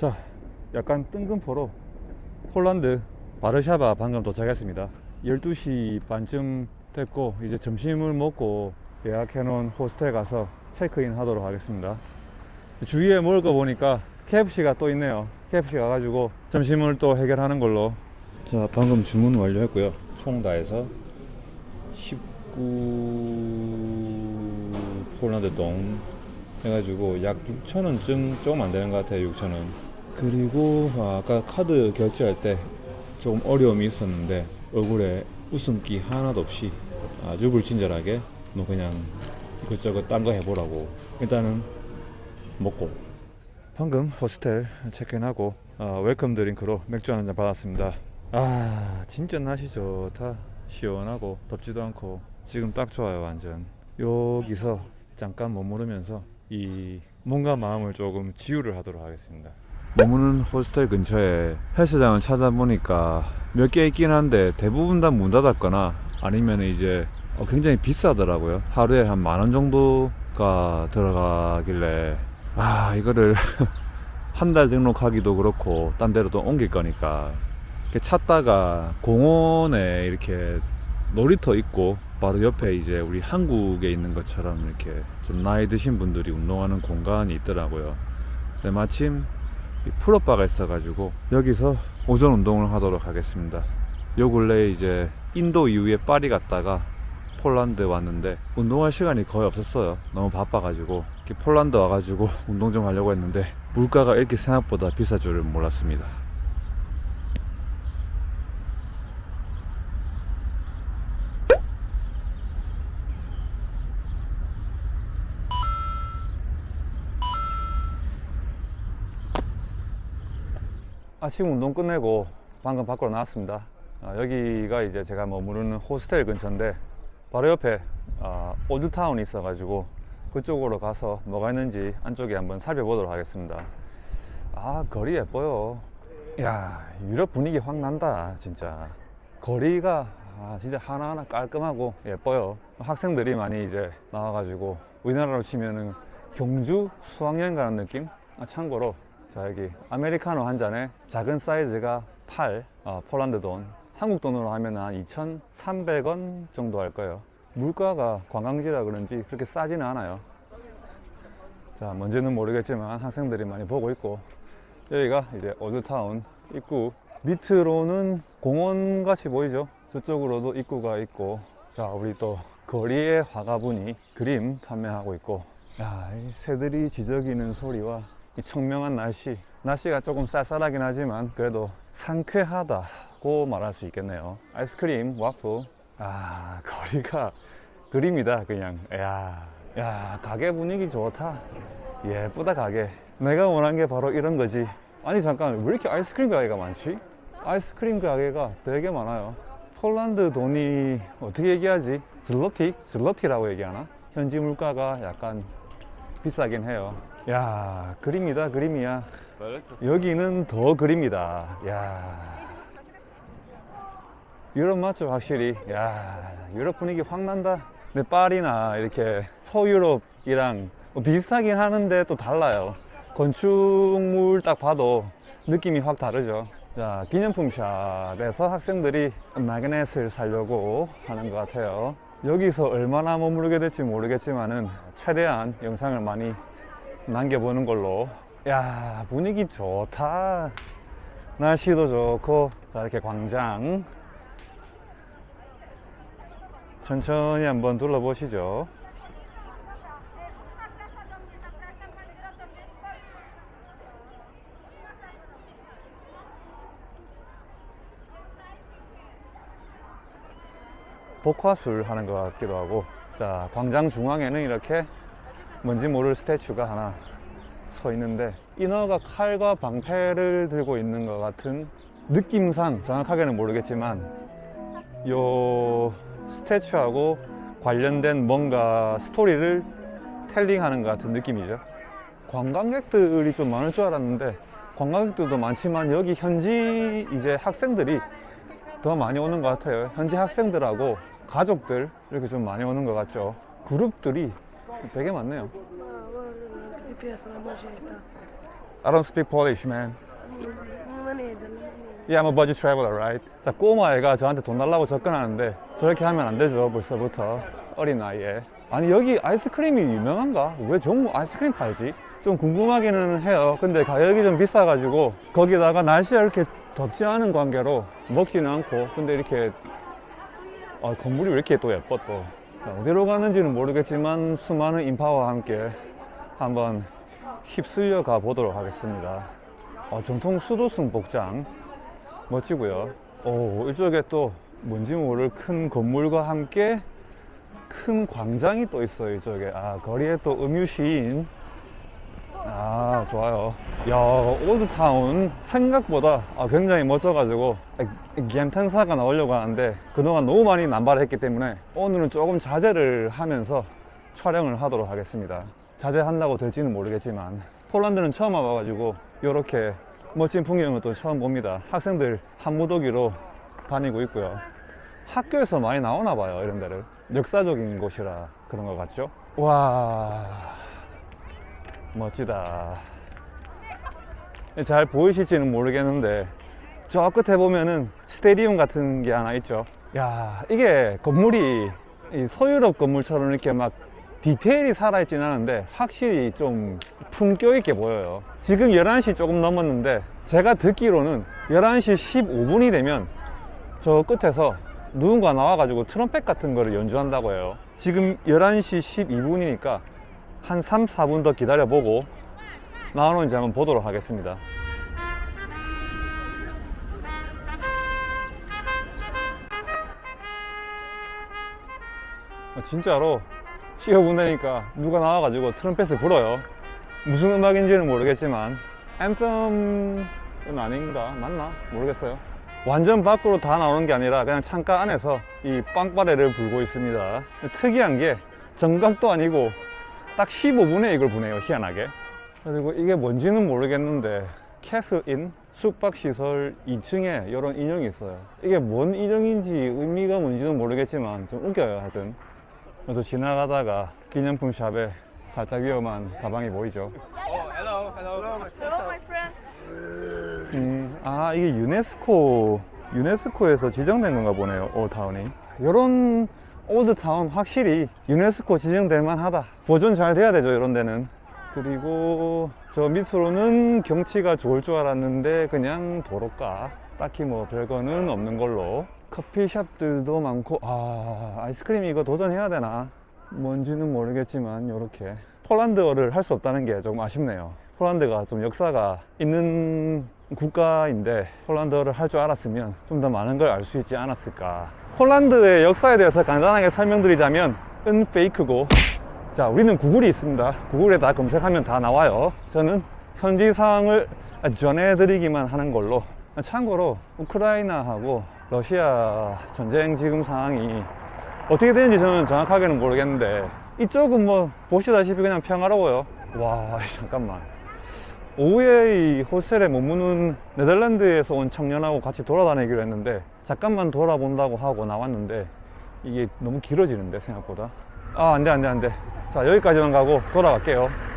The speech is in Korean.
자, 약간 뜬금포로 폴란드 바르샤바 방금 도착했습니다. 12시 반쯤 됐고 이제 점심을 먹고 예약해 놓은 호스텔 가서 체크인 하도록 하겠습니다. 주위에 먹을 거 보니까 KFC가 또 있네요. KFC 가가지고 점심을 또 해결하는 걸로. 자, 방금 주문 완료했고요. 총 다 해서 19 폴란드 동 해가지고 약 6천 원쯤 조금 안 되는 것 같아요. 6천 원. 그리고 아, 아까 카드 결제할 때 조금 어려움이 있었는데 얼굴에 웃음기 하나도 없이 아주 불친절하게 너 그냥 이것저것 딴 거 해보라고 일단은 먹고. 방금 호스텔 체크인하고 어, 웰컴 드링크로 맥주 한 잔 받았습니다. 아 진짜 날씨 좋다 시원하고 덥지도 않고 지금 딱 좋아요 완전. 여기서 잠깐 머무르면서 이 몸과 마음을 조금 지우를 하도록 하겠습니다 머무는 호스텔 근처에 헬스장을 찾아보니까 몇 개 있긴 한데 대부분 다 문 닫았거나 아니면 이제 어, 굉장히 비싸더라고요. 하루에 한 만 원 정도가 들어가길래 아 이거를 한 달 등록하기도 그렇고 딴 데로 또 옮길 거니까 찾다가 공원에 이렇게 놀이터 있고 바로 옆에 이제 우리 한국에 있는 것처럼 이렇게 좀 나이 드신 분들이 운동하는 공간이 있더라고요. 근데 마침 이 풀업바가 있어가지고 여기서 오전 운동을 하도록 하겠습니다. 요 근래에 이제 인도 이후에 파리 갔다가 폴란드 왔는데 운동할 시간이 거의 없었어요. 너무 바빠가지고 폴란드 와가지고 운동 좀 하려고 했는데 물가가 이렇게 생각보다 비쌀 줄은 몰랐습니다. 아침 운동 끝내고 방금 밖으로 나왔습니다. 아, 여기가 이제 제가 머무르는 호스텔 근처인데 바로 옆에 아, 올드타운이 있어가지고 그쪽으로 가서 뭐가 있는지 안쪽에 한번 살펴보도록 하겠습니다. 아 거리 예뻐요. 야 유럽 분위기 확 난다 진짜. 거리가 아, 진짜 하나하나 깔끔하고 예뻐요. 학생들이 많이 이제 나와가지고 우리나라로 치면은 경주 수학여행 가는 느낌? 아, 참고로 자 여기 아메리카노 한 잔에 작은 사이즈가 8 어, 폴란드 돈. 한국 돈으로 하면 한 2,300원 정도 할 거예요. 물가가 관광지라 그런지 그렇게 싸지는 않아요. 자 뭔지는 모르겠지만 학생들이 많이 보고 있고. 여기가 이제 올드타운 입구. 밑으로는 공원 같이 보이죠? 저쪽으로도 입구가 있고. 자 우리 또 거리의 화가분이 그림 판매하고 있고. 야, 이 새들이 지저귀는 소리와 이 청명한 날씨 날씨가 조금 쌀쌀하긴 하지만 그래도 상쾌하다고 말할 수 있겠네요 아이스크림 와플 아 거리가 그림이다 그냥 야, 야 가게 분위기 좋다 예쁘다 가게 내가 원한 게 바로 이런 거지 아니 잠깐 왜 이렇게 아이스크림 가게가 많지? 아이스크림 가게가 되게 많아요 폴란드 돈이 어떻게 얘기하지? 슬로티? 슬로티라고 얘기하나? 현지 물가가 약간 비싸긴 해요. 야, 그림이다, 그림이야. 여기는 더 그림이다. 야. 유럽 맞죠, 확실히. 야, 유럽 분위기 확 난다. 근데 파리나 이렇게 서유럽이랑 뭐 비슷하긴 하는데 또 달라요. 건축물 딱 봐도 느낌이 확 다르죠. 자, 기념품 샵에서 학생들이 마그넷을 사려고 하는 것 같아요. 여기서 얼마나 머무르게 될지 모르겠지만은 최대한 영상을 많이 남겨보는 걸로. 야, 분위기 좋다. 날씨도 좋고, 자, 이렇게 광장. 천천히 한번 둘러보시죠. 복화술 하는 것 같기도 하고 자 광장 중앙에는 이렇게 뭔지 모를 스태츄가 하나 서 있는데 인어가 칼과 방패를 들고 있는 것 같은 느낌상 정확하게는 모르겠지만 요 스태츄하고 관련된 뭔가 스토리를 텔링하는 것 같은 느낌이죠 관광객들이 좀 많을 줄 알았는데 관광객들도 많지만 여기 현지 이제 학생들이 더 많이 오는 것 같아요. 현지 학생들하고 가족들 이렇게 좀 많이 오는 것 같죠. 그룹들이 되게 많네요. I don't speak Polish, man. Money. Yeah, I'm a budget traveler, right? 자, 꼬마 애가 저한테 돈 달라고 접근하는데 저렇게 하면 안 되죠, 벌써부터. 어린 나이에. 아니, 여기 아이스크림이 유명한가? 왜 전부 아이스크림 팔지? 좀 궁금하기는 해요. 근데 가격이 좀 비싸가지고 거기다가 날씨가 이렇게 덥지 않은 관계로 먹지는 않고 근데 이렇게 아, 건물이 왜 이렇게 또 예뻐 또. 자, 어디로 가는지는 모르겠지만 수많은 인파와 함께 한번 휩쓸려 가 보도록 하겠습니다. 어, 정통 수도승 복장 멋지고요. 오, 이쪽에 또 뭔지 모를 큰 건물과 함께 큰 광장이 또 있어요. 이쪽에 아 거리에 또 음유시인 아 좋아요. 야 올드타운 생각보다 아, 굉장히 멋져가지고 감탄사가 나오려고 하는데 그동안 너무 많이 남발을 했기 때문에 오늘은 조금 자제를 하면서 촬영을 하도록 하겠습니다. 자제한다고 될지는 모르겠지만 폴란드는 처음 와봐가지고 이렇게 멋진 풍경을 또 처음 봅니다. 학생들 한무더기로 다니고 있고요. 학교에서 많이 나오나 봐요 이런 데를 역사적인 곳이라 그런 것 같죠? 와 멋지다. 잘 보이실지는 모르겠는데 저 끝에 보면은 스테디움 같은 게 하나 있죠. 야 이게 건물이 이 서유럽 건물처럼 이렇게 막 디테일이 살아있진 않은데 확실히 좀 품격 있게 보여요. 지금 11시 조금 넘었는데 제가 듣기로는 11시 15분이 되면 저 끝에서 누군가 나와가지고 트럼펫 같은 거를 연주한다고 해요. 지금 11시 12분이니까 한 3, 4분 더 기다려보고 나오는지 한번 보도록 하겠습니다. 아, 진짜로 15분 되니까 누가 나와가지고 트럼펫을 불어요. 무슨 음악인지는 모르겠지만 앤썸은 아닌가 맞나 모르겠어요. 완전 밖으로 다 나오는 게 아니라 그냥 창가 안에서 이 빵빠레를 불고 있습니다. 특이한 게 정각도 아니고 딱 15분에 이걸 부네요 희한하게. 그리고 이게 뭔지는 모르겠는데 캐스인 숙박시설 2층에 이런 인형이 있어요. 이게 뭔 인형인지 의미가 뭔지는 모르겠지만 좀 웃겨요 하여튼. 저도 지나가다가 기념품 샵에 살짝 위험한 가방이 보이죠. Hello, my friends. 음, 아 이게 유네스코 유네스코에서 지정된 건가 보네요 올타운이 이런 올드타운 확실히 유네스코 지정될 만하다. 보존 잘 돼야 되죠 이런 데는. 그리고 저 밑으로는 경치가 좋을 줄 알았는데 그냥 도로가. 딱히 뭐 별거는 없는 걸로. 커피숍들도 많고 아 아이스크림 이거 도전해야 되나? 뭔지는 모르겠지만 이렇게 폴란드어를 할 수 없다는 게 조금 아쉽네요. 폴란드가 좀 역사가 있는 국가인데 폴란드어를 할 줄 알았으면 좀 더 많은 걸 알 수 있지 않았을까. 폴란드의 역사에 대해서 간단하게 설명드리자면 은 페이크고 자 우리는 구글이 있습니다. 구글에 다 검색하면 다 나와요. 저는 현지 상황을 전해드리기만 하는 걸로 참고로 우크라이나하고 러시아 전쟁 지금 상황이 어떻게 되는지 저는 정확하게는 모르겠는데 이쪽은 뭐 보시다시피 그냥 평화로워요. 와 잠깐만 오후에 이 호스텔에 머무는 네덜란드에서 온 청년하고 같이 돌아다니기로 했는데 잠깐만 돌아본다고 하고 나왔는데 이게 너무 길어지는데 생각보다. 아 안돼 안돼 안돼. 자 여기까지만 가고 돌아갈게요